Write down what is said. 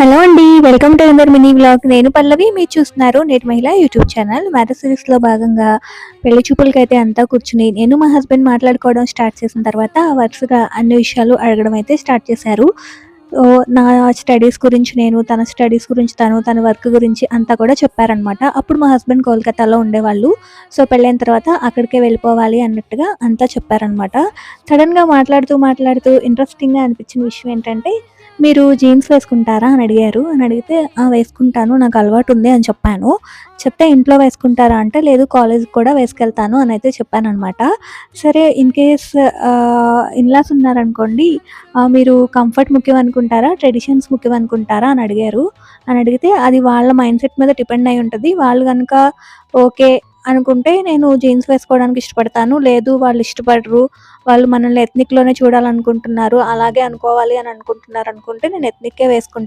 Hello అండి welcome to అందర్ mini blog నేను పల్లవి మీరు చూస్తున్నారు నేటి మహిళ యూట్యూబ్ ఛానల్. మ్యారేజ్ సిరీస్లో భాగంగా పెళ్ళి చూపులకైతే అంతా కూర్చుని నేను మా హస్బెండ్ మాట్లాడుకోవడం స్టార్ట్ చేసిన తర్వాత వరుసగా అన్ని విషయాలు అడగడం అయితే స్టార్ట్ చేశారు. నా స్టడీస్ గురించి నేను తన స్టడీస్ గురించి తను తన వర్క్ గురించి అంతా కూడా చెప్పారనమాట అప్పుడు మా హస్బెండ్ కోల్కతాలో ఉండేవాళ్ళు. సో పెళ్ళైన తర్వాత అక్కడికే వెళ్ళిపోవాలి అన్నట్టుగా అంతా చెప్పారనమాట సడన్గా మాట్లాడుతూ మాట్లాడుతూ ఇంట్రెస్టింగ్గా అనిపించిన విషయం ఏంటంటే మీరు జీన్స్ వేసుకుంటారా అని అడిగారు. అని అడిగితే వేసుకుంటాను నాకు అలవాటు ఉంది అని చెప్పాను. చెప్తే ఇంట్లో వేసుకుంటారా? అంటే లేదు కాలేజ్కి కూడా వేసుకెళ్తాను అని అయితే చెప్పాను అనమాట సరే ఇన్ కేస్ ఇన్లాస్ ఉన్నారనుకోండి మీరు కంఫర్ట్ ముఖ్యం అనుకుంటారా? ట్రెడిషన్స్ ముఖ్యం అనుకుంటారా? అని అడిగారు. అని అడిగితే అది వాళ్ళ మైండ్ సెట్ మీద డిపెండ్ అయి ఉంటుంది. వాళ్ళు కనుక ఓకే అనుకుంటే నేను జీన్స్ వేసుకోవడానికి ఇష్టపడతాను. లేదు వాళ్ళు ఇష్టపడరు. వాళ్ళు మనల్ని ఎత్నిక్లోనే చూడాలనుకుంటున్నారు. అలాగే అనుకోవాలి అని అనుకుంటున్నారు అనుకుంటే నేను ఎత్నిక్కే వేసుకుంటాను